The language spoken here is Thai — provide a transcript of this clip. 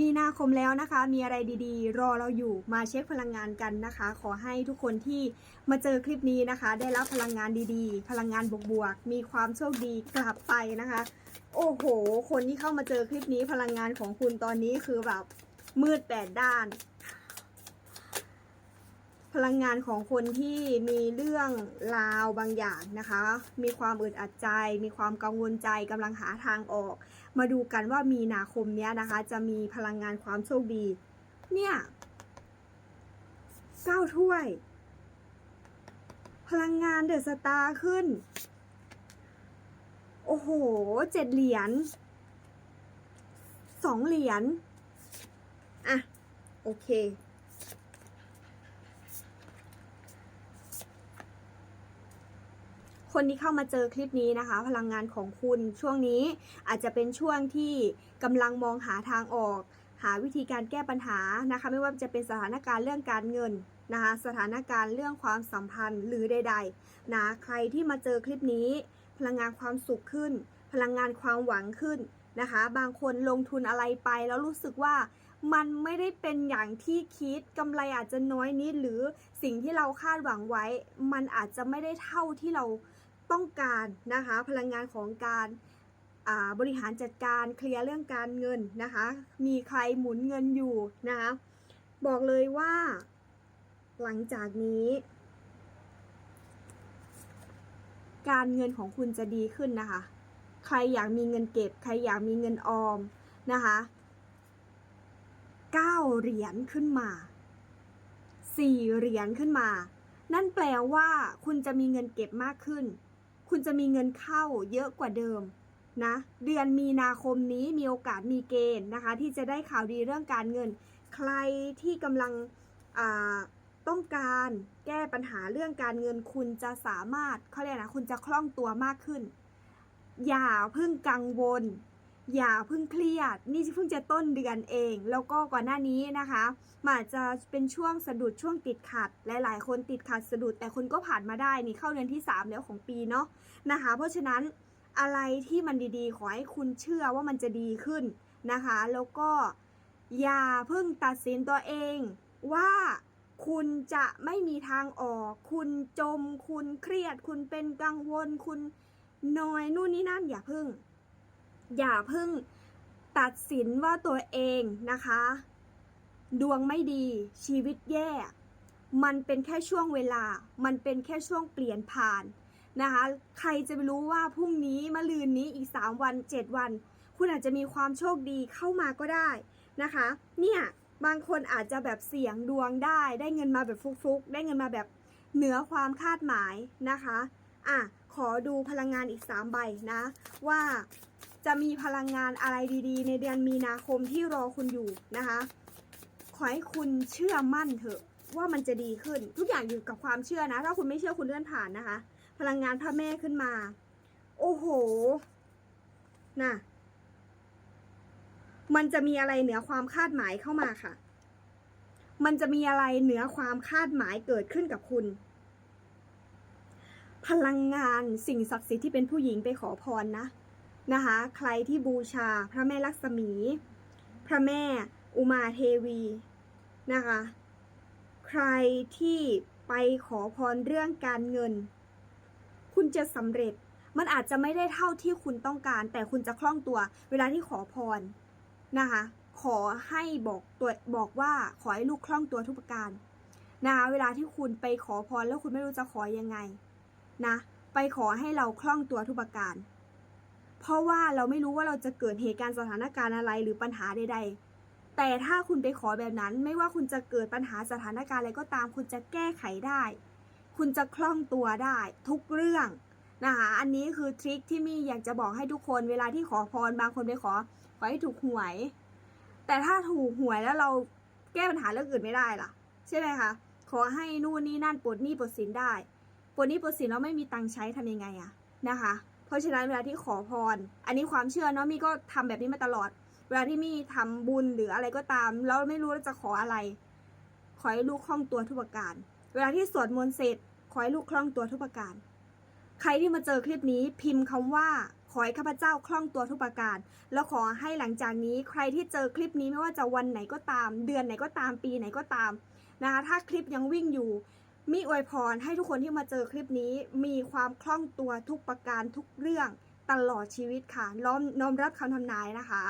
มีนาคมแล้วนะคะ มีอะไรดีๆ รอเราอยู่มาเช็คพลังงานกันนะคะ ขอให้ทุกคนที่มาเจอคลิปนี้นะคะ ได้รับพลังงานดีๆ พลังงานบวกๆ มีความโชคดีกลับไปนะคะ โอ้โห คนที่เข้ามาเจอคลิปนี้พลังงานของคุณตอนนี้คือแบบมืดแปดด้าน พลังงานของคนที่มีเรื่องราวบางอย่างนะคะ มีความอึดอัดใจ มีความกังวลใจกำลังหาทางออก มาดูกันว่ามีนาคมเนี้ยนะคะ จะมีพลังงานความโชคดี เนี่ยเก้าถ้วย พลังงานเดอะสตาร์ขึ้น โอ้โหเจ็ดเหรียญสองเหรียญอะ โอเค คนที่เข้ามาเจอคลิปนี้นะคะ พลังงานของคุณช่วงนี้อาจจะเป็นช่วงที่กำลังมองหาทางออก หาวิธีการแก้ปัญหานะคะ ไม่ว่าจะเป็นสถานการณ์เรื่องการเงินนะคะสถานการณ์เรื่องความสัมพันธ์หรือใดๆนะใครที่มาเจอคลิปนี้ พลังงานความสุขขึ้น พลังงานความหวังขึ้นนะคะ บางคนลงทุนอะไรไปแล้วรู้สึกว่ามันไม่ได้เป็นอย่างที่คิดกำไรอาจจะน้อยนิดหรือสิ่งที่เราคาดหวังไว้ มันอาจจะไม่ได้เท่าที่เรา ต้องการนะคะพลังงานของการบริหารจัดการเคลียร์เรื่องการเงินนะคะมีใครหมุนเงินอยู่นะคะบอกเลยว่า หลังจากนี้ การเงินของคุณจะดีขึ้นนะคะ ใครอยากมีเงินเก็บ ใครอยากมีเงินออมนะคะเก้าเหรียญขึ้นมาสี่เหรียญขึ้นมา นั่นแปลว่าคุณจะมีเงินเก็บมากขึ้น คุณจะมีเงินเข้าเยอะกว่าเดิมนะเดือนมีนาคมนี้มีโอกาสมีเกณฑ์นะคะ ที่จะได้ข่าวดีเรื่องการเงิน ใครที่กำลังต้องการแก้ปัญหาเรื่องการเงินคุณจะสามารถเขาเรียกนะคุณจะคล่องตัวมากขึ้น อย่าเพิ่งกังวล อย่าเพิ่งเครียด นี่เพิ่งจะต้นเดือนเอง แล้วก็ก่อนหน้านี้นะคะมันอาจจะเป็นช่วงสะดุดช่วงติดขัด หลาย ๆ คนติดขัดสะดุดแต่คุณก็ผ่านมาได้นี่เข้าเดือนที่ 3 แล้วของปีเนาะนะคะ เพราะฉะนั้นอะไรที่มันดีๆ ขอให้คุณเชื่อว่ามันจะดีขึ้นนะคะ แล้วก็อย่าเพิ่งตัดสินตัวเองว่าคุณจะไม่มีทางออก คุณจม คุณเครียด คุณเป็นกังวล คุณนอยนู่นนี่นั่นอย่าเพิ่ง อย่าเพิ่งตัดสินว่าตัวเองนะคะ ดวงไม่ดีชีวิตแย่ มันเป็นแค่ช่วงเวลา มันเป็นแค่ช่วงเปลี่ยนผ่านนะคะ ใครจะไปรู้ว่าพรุ่งนี้มะลืนนี้อีก 3 วัน 7 วัน คุณอาจจะมีความโชคดีเข้ามาก็ได้นะคะ เนี่ยบางคนอาจจะแบบเสี่ยงดวงได้ ได้เงินมาแบบฟุกๆ ได้เงินมาแบบเหนือความคาดหมายนะคะ อะ ขอดูพลังงานอีก 3 ใบนะ ว่า จะมีพลังงานอะไรดีๆ ในเดือนมีนาคมที่รอคุณอยู่นะคะ ขอให้คุณเชื่อมั่นเถอะว่ามันจะดีขึ้น ทุกอย่างอยู่กับความเชื่อนะ ถ้าคุณไม่เชื่อคุณเลื่อนผ่านนะคะ พลังงานพระแม่ขึ้นมา โอ้โหน่ะมันจะมีอะไรเหนือความคาดหมายเข้ามาค่ะ มันจะมีอะไรเหนือความคาดหมายเกิดขึ้นกับคุณ พลังงานสิ่งศักดิ์สิทธิ์ที่เป็นผู้หญิงไปขอพรนะ นะคะ ใครที่บูชาพระแม่ลักษมี พระแม่อุมาเทวีนะคะ ใครที่ไปขอพรเรื่องการเงิน คุณจะสำเร็จมันอาจจะไม่ได้เท่าที่คุณต้องการ แต่คุณจะคล่องตัว เวลาที่ขอพรนะคะ ขอให้บอกตัวบอกว่าขอให้ลูกคล่องตัวทุกประการนะคะเวลาที่คุณไปขอพรแล้วคุณไม่รู้จะขอยังไงนะ ไปขอให้เราคล่องตัวทุกประการ เพราะว่าเราไม่รู้ว่าเราจะเกิดเหตุการณ์สถานการณ์อะไรหรือปัญหาใด ๆ แต่ถ้าคุณไปขอแบบนั้น ไม่ว่าคุณจะเกิดปัญหาสถานการณ์อะไรก็ตาม คุณจะแก้ไขได้ คุณจะคล่องตัวได้ ทุกเรื่องนะคะอันนี้คือทริคที่มี่อยากจะบอกให้ทุกคนเวลาที่ขอพรบางคนไปขอขอให้ถูกหวย แต่ถ้าถูกหวยแล้วเราแก้ปัญหาเรื่องอื่นไม่ได้ล่ะ ใช่ไหมคะขอให้นู่นนี่นั่นปลดหนี้ปลดสินได้ปลดหนี้ปลดสินแล้วไม่มีตังค์ใช้ทำยังไงอะนะคะ เพราะฉะนั้นเวลาที่ขอพร อันนี้ความเชื่อเนาะมี่ก็ทำแบบนี้มาตลอด เวลาที่มี่ทำบุญหรืออะไรก็ตาม แล้วไม่รู้จะขออะไร ขอให้ลูกคล่องตัวทุกประการ เวลาที่สวดมนต์เสร็จ ขอให้ลูกคล่องตัวทุกประการ ใครที่มาเจอคลิปนี้พิมพ์คำว่าขอให้ข้าพเจ้าคล่องตัวทุกประการ แล้วขอให้หลังจากนี้ใครที่เจอคลิปนี้ไม่ว่าจะวันไหนก็ตาม เดือนไหนก็ตามปีไหนก็ตามนะคะถ้าคลิปยังวิ่งอยู่ มีอวยพรให้ทุกคนที่มาเจอคลิปนี้ มีความคล่องตัวทุกประการทุกเรื่องตลอดชีวิตค่ะน้อมน้อมรับคำทำนายนะคะ